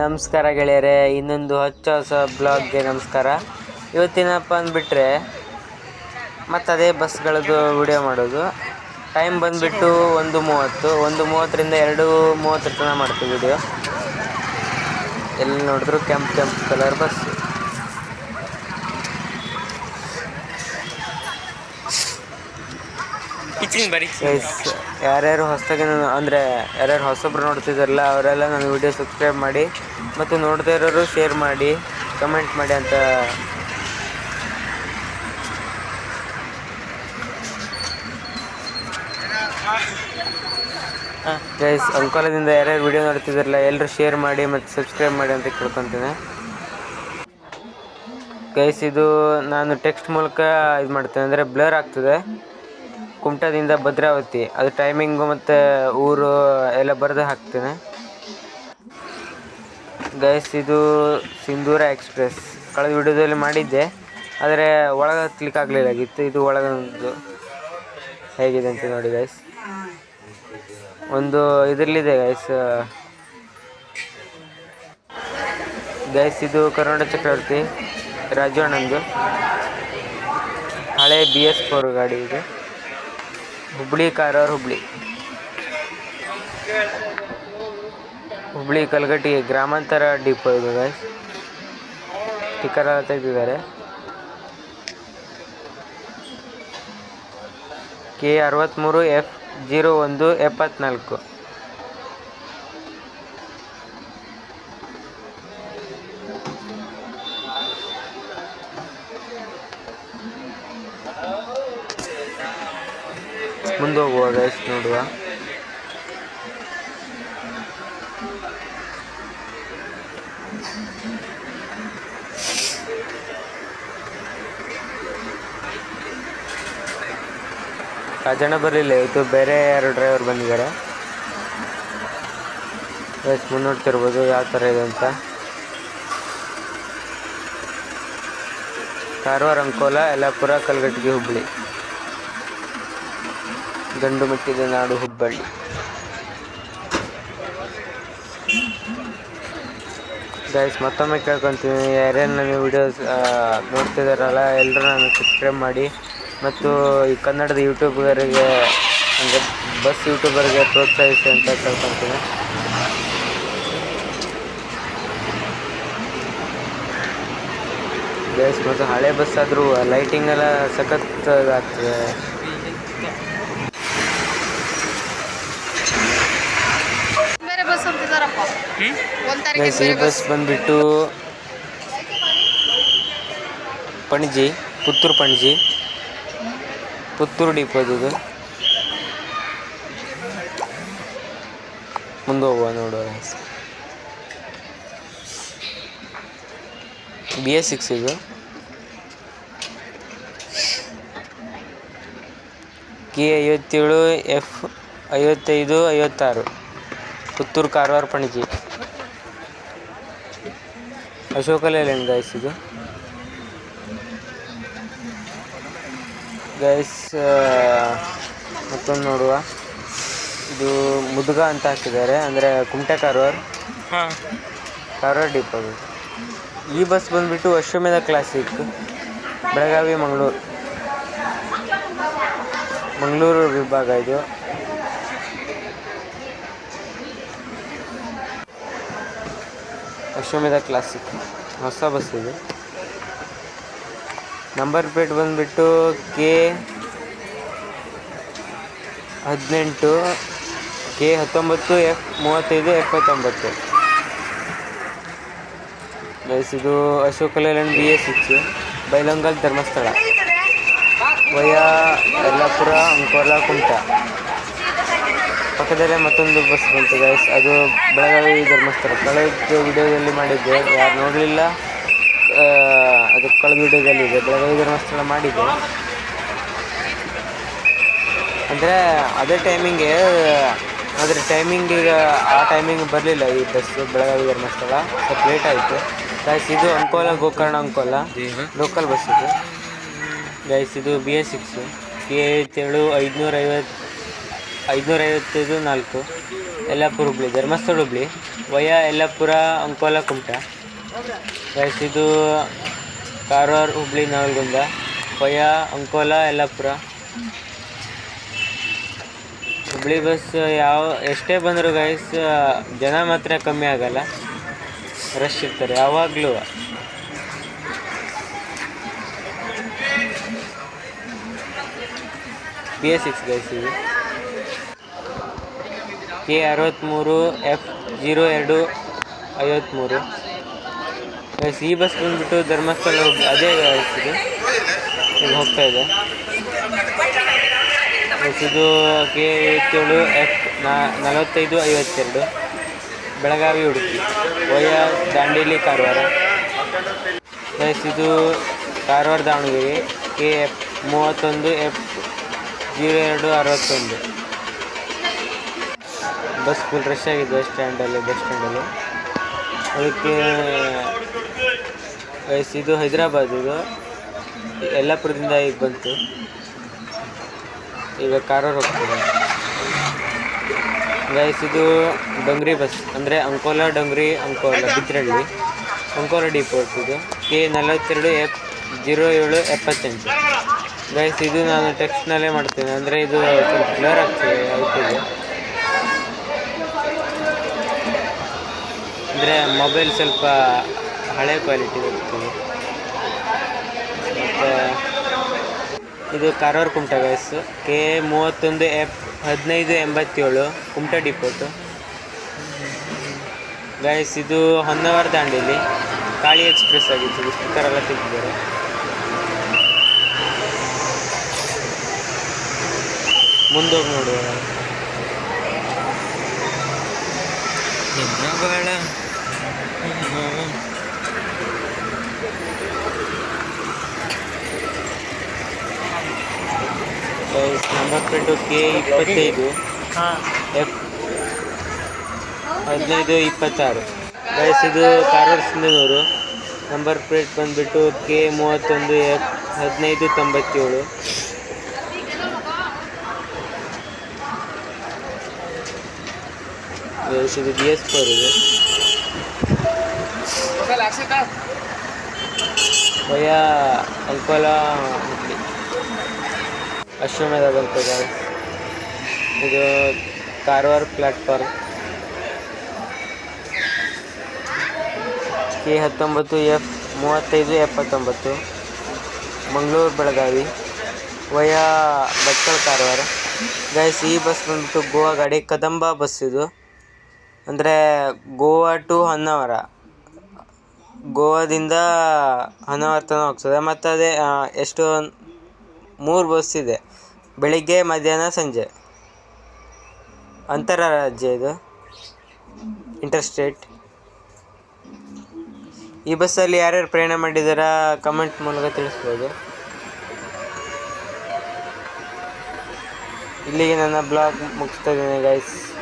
ನಮಸ್ಕಾರ ಗೆಳೆಯರೆ ಇನ್ನೊಂದು ಹೊಚ್ಚ ಹೊಸ ಬ್ಲಾಗ್ಗೆ ನಮಸ್ಕಾರ. ಇವತ್ತಿನಪ್ಪ ಅಂದ್ಬಿಟ್ರೆ ಮತ್ತು ಅದೇ ಬಸ್ಗಳದ್ದು ವಿಡಿಯೋ ಮಾಡೋದು. ಟೈಮ್ ಬಂದುಬಿಟ್ಟು ಒಂದು ಮೂವತ್ತು ಒಂದು ಮೂವತ್ತರಿಂದ ಎರಡು ಮೂವತ್ತರ ತನಕ ಮಾಡ್ತೀವಿ ವಿಡಿಯೋ. ಎಲ್ಲಿ ನೋಡಿದ್ರು ಕೆಂಪು ಕೆಂಪು ಕಲರ್ ಬಸ್. ಯಾರ್ಯಾರು ಹೊಸದಾಗಿ ಅಂದರೆ ಯಾರ್ಯಾರು ಹೊಸಬ್ರು ನೋಡ್ತಿದ್ದಾರಲ್ಲ ಅವರೆಲ್ಲ ನನ್ನ ವಿಡಿಯೋ ಸಬ್ಸ್ಕ್ರೈಬ್ ಮಾಡಿ ಮತ್ತು ನೋಡದೆ ಇರೋರು ಶೇರ್ ಮಾಡಿ ಕಮೆಂಟ್ ಮಾಡಿ ಅಂತ. ಗೈಸ್ ಅಂಕೋಲದಿಂದ ಯಾರ್ಯಾರು ವಿಡಿಯೋ ನೋಡ್ತಿದ್ದಾರಲ್ಲ ಎಲ್ಲರೂ ಶೇರ್ ಮಾಡಿ ಮತ್ತು ಸಬ್ಸ್ಕ್ರೈಬ್ ಮಾಡಿ ಅಂತ ಕೇಳ್ಕೊತೀನಿ. ಗೈಸ್ ಇದು ನಾನು ಟೆಕ್ಸ್ಟ್ ಮೂಲಕ ಇದು ಮಾಡ್ತೇನೆ. ಅಂದರೆ ಬ್ಲರ್ ಆಗ್ತದೆ. ಕುಮಟಾದಿಂದ ಭದ್ರಾವತಿ. ಅದು ಟೈಮಿಂಗು ಮತ್ತು ಊರು ಎಲ್ಲ ಬರೆದು ಹಾಕ್ತೇನೆ. ಗೈಸ್, ಇದು ಸಿಂಧೂರ ಎಕ್ಸ್ಪ್ರೆಸ್. ಕಳೆದ ವಿಡಿಯೋದಲ್ಲಿ ಮಾಡಿದ್ದೆ, ಆದರೆ ಒಳಗೆ ಕ್ಲಿಕ್ ಆಗಲಿಲ್ಲಾಗಿತ್ತು ಇದು ಒಳಗೊಂದು ಹೇಗಿದೆ ಅಂತ ನೋಡಿ ಗೈಸ್. ಒಂದು ಇದರಲ್ಲಿದೆ ಗೈಸ್ ಗೈಸ್, ಇದು ಕರುಣ ಚಕ್ರವರ್ತಿ, ರಾಜು ಹಳೆ ಬಿ ಎಸ್ ಫೋರ್ ಗಾಡಿ ಇದು. ಹುಬ್ಳಿ ಕಾರವಾರ ಹುಬ್ಳಿ. ಹುಬ್ಳಿ, ಕಲ್ಗಟ್ಟಿ ಗ್ರಾಮಾಂತರ ಡಿಪೋ ಇದು ಗೈಸ್ ಸ್ಟಿಕ್ಕರ್ ಎಲ್ಲ ತೆಗೆದಿದ್ದಾರೆ. ಕೆ ಅರವತ್ತ್ಮೂರು ಎಫ್ ಜೀರೋ ಒಂದು ಎಪ್ಪತ್ನಾಲ್ಕು. ಮುಂದೆ ಹೋಗುವ ಗೈಸ್ ನೋಡುವ. ಆ ಜನ ಬರಲಿಲ್ಲ, ಇವತ್ತು ಬೇರೆ ಯಾರು ಡ್ರೈವರ್ ಬಂದಿದ್ದಾರೆ. ಎಸ್ ಮುನ್ನೋಡ್ತಿರ್ಬೋದು, ಯಾವ ಥರ ಇದೆ ಅಂತ. ಕಾರವಾರ, ಅಂಕೋಲ, ಯಲ್ಲಾಪುರ, ಕಲ್ಗಟ್ಟಿಗೆ ಹುಬ್ಬಳ್ಳಿ. ಗಂಡು ಮೆಟ್ಟಿದ ನಾಡು ಹುಬ್ಬಳ್ಳಿ. ಗೈಸ್ ಮತ್ತೊಮ್ಮೆ ಕೇಳ್ಕೊತೀನಿ ಯಾರ್ಯಾರು ನನ್ನ ವಿಡಿಯೋಸ್ ನೋಡ್ತಿದ್ದಾರಲ್ಲ ಎಲ್ಲರೂ ನಾನು ಸಬ್ಸ್ಕ್ರೈಬ್ ಮಾಡಿ. ಮತ್ತು ಈ ಕನ್ನಡದ ಯೂಟ್ಯೂಬರ್ಗೆ ಅಂದರೆ ಬಸ್ ಯೂಟ್ಯೂಬರ್ಗೆ ಪ್ರೋತ್ಸಾಹಿಸಿ ಅಂತ ಕೇಳ್ಕೊತೀನಿ. ಬೇಸ್ ಮತ್ತು ಹಳೆ ಬಸ್ ಆದರೂ ಲೈಟಿಂಗ್ ಎಲ್ಲ ಸಖತ್ ಆಗ್ತದೆ ಈ ಬಸ್. ಬಂದ್ಬಿಟ್ಟು ಪಣಜಿ ಪುತ್ತೂರು ಪಣಜಿ. ಪುತ್ತೂರು ಇದು. ಮುಂದೆ ಹೋಗುವ, ನೋಡುವ. ಬಿ ಎಸ್ ಸಿಕ್ಸ್ ಇದು. ಕೆ ಐವತ್ತೇಳು ಎಫ್ ಐವತ್ತೈದು, ಐವತ್ತಾರು. ಪುತ್ತೂರು ಕಾರವಾರ ಪಣಜಿ. ಅಶೋಕ ಲೇಲ್ಯಾಂಡ್ ಗೈಸ್ ಇದು. ಗೈಸ್ ಮತ್ತೊಂದು ನೋಡುವ. ಇದು ಮುದುಗ ಅಂತ ಹಾಕಿದ್ದಾರೆ. ಅಂದರೆ ಕುಮಟೆ ಕಾರವಾರ. ಕಾರವಾರ ಡಿಪೋ. ಈ ಬಸ್ ಬಂದುಬಿಟ್ಟು ಅಶ್ವಮೇಧ ಕ್ಲಾಸಿಕ್ ಬೆಳಗಾವಿ ಮಂಗಳೂರು. ಮಂಗಳೂರು ವಿಭಾಗ ಇದು. ಅಶ್ವಮೇಧ ಕ್ಲಾಸಿಕ್ ಹೊಸ ಬಸ್ ಇದು. ನಂಬರ್ ಪ್ಲೇಟ್ ಬಂದುಬಿಟ್ಟು ಕೆ ಹದಿನೆಂಟು, ಕೆ ಹತ್ತೊಂಬತ್ತು, ಎಫ್ ಮೂವತ್ತೈದು, ಎಪ್ಪತ್ತೊಂಬತ್ತು. ಗೈಸ್ ಇದು Ashok Leyland B S six, ಬೈಲಂಗಲ್ Dharmasthala. Via Yellapur, Ankola, Kumta. ಪಕ್ಕದಲ್ಲೇ ಮತ್ತೊಂದು ಬಸ್ ಬಂತು ಗೈಸ್ ಅದು ಬೆಳಗಾವಿ ಧರ್ಮಸ್ಥಳ. ಕಳೆದ ವಿಡಿಯೋದಲ್ಲಿ ಮಾಡಿದ್ದೆ, ಯಾರು ನೋಡಲಿಲ್ಲ. ಅದು ಕಳೆದ ಬೆಳಗಾವಿ ಧರ್ಮಸ್ಥಳ ಮಾಡಿದೆ ಅಂದರೆ ಅದೇ ಟೈಮಿಂಗೆ ಆದರೆ ಟೈಮಿಂಗ್ ಈಗ ಆ ಟೈಮಿಂಗ್ ಬರಲಿಲ್ಲ ಈ ಬಸ್ ಬೆಳಗಾವಿ ಧರ್ಮಸ್ಥಳ ಸ್ವಲ್ಪ ಲೇಟ್ ಆಯಿತು. ಗೈಸ್ ಇದು ಅಂಕೋಲ, ಗೋಕರ್ಣ ಅಂಕೋಲ. ಲೋಕಲ್ ಬಸ್ ಇದು. ಗೈಸ್ ಇದು ಬಿ ಎ ಸಿಕ್ಸು ಕೆ ಐವತ್ತೇಳು ಐದುನೂರ ಐವತ್ತು ಐದುನೂರೈವತ್ತೈದು ನಾಲ್ಕು. ಯಲ್ಲಾಪುರ ಹುಬ್ಳಿ, ಧರ್ಮಸ್ಥಳ ಹುಬ್ಳಿ. ವಯ ಯಲ್ಲಾಪುರ ಅಂಕೋಲ ಕುಮಟ. ಗೈಸ್ ಇದು ಕಾರವಾರ ಹುಬ್ಳಿ ನವಲ್ಗುಂದ ಪಯಾ ಅಂಕೋಲ ಯಲ್ಲಾಪುರ ಹುಬ್ಳಿ ಬಸ್ ಯಾವ, ಎಷ್ಟೇ ಬಂದರೂ ಗೈಸ್ ಜನ ಮಾತ್ರ ಕಮ್ಮಿ ಆಗಲ್ಲ. ರಶ್ ಇರ್ತಾರೆ, ಯಾವಾಗಲೂ. ಬಿ ಎಸ್ ಸಿಕ್ಸ್ ಗೈಸ್ ಇದು. ಕೆ ಅರವತ್ತ್ಮೂರು ಎಫ್ ಜೀರೋ ಎರಡು ಐವತ್ತ್ಮೂರು ಈ ಬಸ್ ಬಂದ್ಬಿಟ್ಟು ಧರ್ಮಸ್ಥಳ ಹೋಗಿ ಅದೇ ಇದೆ. ಈಗ ಹೋಗ್ತಾ ಇದೆ. ಇದು ಕೆ ಏಳು ಎಫ್ ನಾ ನಲವತ್ತೈದು ಐವತ್ತೆರಡು. ಬೆಳಗಾವಿ ಉಡುಪಿ, ವಯ ದಾಂಡೇಲಿ ಕಾರವಾರ. ಗೈಸ್ ಇದು ಕಾರವಾರ ದಾವಣಗೆರೆ, ಕೆ ಎಫ್ ಮೂವತ್ತೊಂದು, ಎಫ್ ಜೀರೋ ಎರಡು ಅರವತ್ತೊಂದು. ಬಸ್ ಫುಲ್ ರಶ್ ಆಗಿದೆ ಸ್ಟ್ಯಾಂಡಲ್ಲಿ ಬಸ್ ಸ್ಟ್ಯಾಂಡಲ್ಲಿ ಅದಕ್ಕೆ ಗೈಸ್ ಇದು ಹೈದರಾಬಾದ್, ಇದು ಯಲ್ಲಾಪುರದಿಂದ ಈಗ ಬಂತು. ಈಗ ಕಾರವಾರ ಹೋಗ್ತದೆ ಗೈಸ್ ಇದು ಡೊಂಗ್ರಿ ಬಸ್, ಅಂದರೆ ಅಂಕೋಲ ಡೊಂಗ್ರಿ, ಅಂಕೋಲ ಬಿದ್ರಳ್ಳಿ, ಅಂಕೋಲ ಡಿಪೋರ್ಟ್ ಇದು. ಕೆ ನಲವತ್ತೆರಡು ಎಪ್ ಜೀರೋ ಏಳು ಎಪ್ಪತ್ತೆಂಟು. ಗೈಸ್ ಇದು ನಾನು ಟೆಕ್ಸ್ಟ್ನಲ್ಲೇ ಮಾಡ್ತೇನೆ. ಅಂದರೆ ಇದು ಸ್ವಲ್ಪ ಕ್ಲಿಯರ್ ಆಗ್ತದೆ ಆಗ್ತದೆ ಅಂದರೆ ಮೊಬೈಲ್ ಸ್ವಲ್ಪ ಹಳೆ ಕ್ವಾಲಿಟಿ ಬರ್ತದೆ ಮತ್ತು ಇದು ಕಾರವಾರ ಕುಮಟ ಗೈಸ್ ಕೆ ಮೂವತ್ತೊಂದು ಎಫ್ ಹದಿನೈದು ಎಂಬತ್ತೇಳು ಕುಮಟ ಡಿಪೋಟು ಗೈಸ್ ಇದು ಹೊನ್ನಾವರ ದಾಂಡೇಲಿ ಕಾಳಿ ಎಕ್ಸ್ಪ್ರೆಸ್ ಆಗಿತ್ತು. ಸ್ಟಿಕ್ಕರ್ ಎಲ್ಲ ತೆಗೆದಿದ್ದಾರೆ. ಮುಂದೋಗಿ ನೋಡುವ. ಬಾಳ ನಂಬರ್ ಪ್ಲೇಟು ಕೆ ಇಪ್ಪತ್ತೈದು ಎಫ್ ಹದಿನೈದು ಇಪ್ಪತ್ತಾರು. ಗೈಸ್ ಇದು ಕಾರವಾರ ಸಿಂಧನೂರು ನಂಬರ್ ಪ್ಲೇಟ್ ಬಂದುಬಿಟ್ಟು ಕೆ ಮೂವತ್ತೊಂದು ಎಫ್ ಹದಿನೈದು ತೊಂಬತ್ತೇಳು. ಗೈಸ್ ಇದು ಬಿ ಎಸ್ ಫೋರ್ ಇದು. ವಯ ಅಂಕೋಲ ಹುಬ್ಳಿ. ಅಶ್ವಮೇಧ ಬಂತು. ಇದು ಕಾರವಾರ ಪ್ಲ್ಯಾಟ್ಫಾರ್ಮ್ ಕೆ ಹತ್ತೊಂಬತ್ತು ಎಫ್ ಮೂವತ್ತೈದು ಎಪ್ಪತ್ತೊಂಬತ್ತು. ಮಂಗಳೂರು ಬೆಳಗಾವಿ. ವಯ ಭಟ್ಕಳ ಕಾರವಾರ. ಗೈಸ್ ಈ ಬಸ್ ಬಂದ್ಬಿಟ್ಟು ಗೋವಾ ಗಾಡಿ ಕದಂಬ ಬಸ್ ಇದು. ಅಂದರೆ ಗೋವಾ ಟು ಹೊನ್ನಾವರ ಗೋವಾದಿಂದ ಹೊನ್ನಾವರ ಹೋಗ್ತದೆ ಮತ್ತು ಅದೇ ಎಷ್ಟು, ಮೂರು ಬಸ್ ಇದೆ. ಬೆಳಿಗ್ಗೆ, ಮಧ್ಯಾಹ್ನ, ಸಂಜೆ. ಅಂತರ ರಾಜ್ಯ ಇದು? ಇಂಟರ್ಸ್ಟೇಟ್. ಈ ಬಸ್ಸಲ್ಲಿ ಯಾರ್ಯಾರು ಪ್ರಯಾಣ ಮಾಡಿದಾರ ಕಮೆಂಟ್ ಮೂಲಕ ತಿಳಿಸ್ಬೋದು. ಇಲ್ಲಿಗೆ ನನ್ನ ಬ್ಲಾಗ್ ಮುಗಿಸ್ತಾ ಇದ್ದೀನಿ ಗೈಸ್